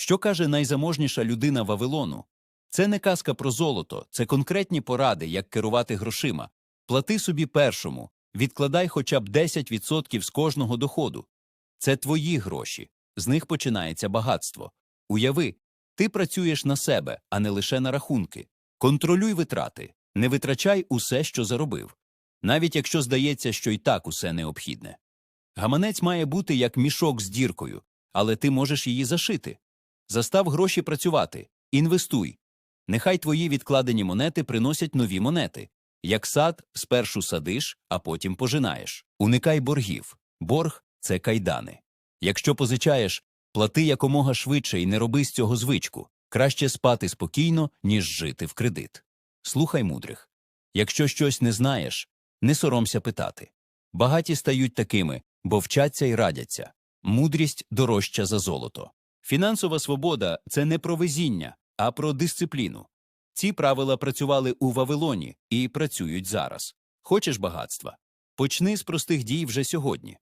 Що каже найзаможніша людина Вавилону? Це не казка про золото, це конкретні поради, як керувати грошима. Плати собі першому, відкладай хоча б 10% з кожного доходу. Це твої гроші, з них починається багатство. Уяви, ти працюєш на себе, а не лише на рахунки. Контролюй витрати, не витрачай усе, що заробив, навіть якщо здається, що й так усе необхідне. Гаманець має бути як мішок з діркою, але ти можеш її зашити. Застав гроші працювати, інвестуй. Нехай твої відкладені монети приносять нові монети. Як сад, спершу садиш, а потім пожинаєш. Уникай боргів. Борг це кайдани. Якщо позичаєш, плати якомога швидше і не роби з цього звичку. Краще спати спокійно, ніж жити в кредит. Слухай мудрих. Якщо щось не знаєш, не соромся питати. Багаті стають такими, бо вчаться і радяться. Мудрість дорожча за золото. Фінансова свобода це не про везіння, а про дисципліну. Ці правила працювали у Вавилоні і працюють зараз. Хочеш багатства? Почни з простих дій вже сьогодні.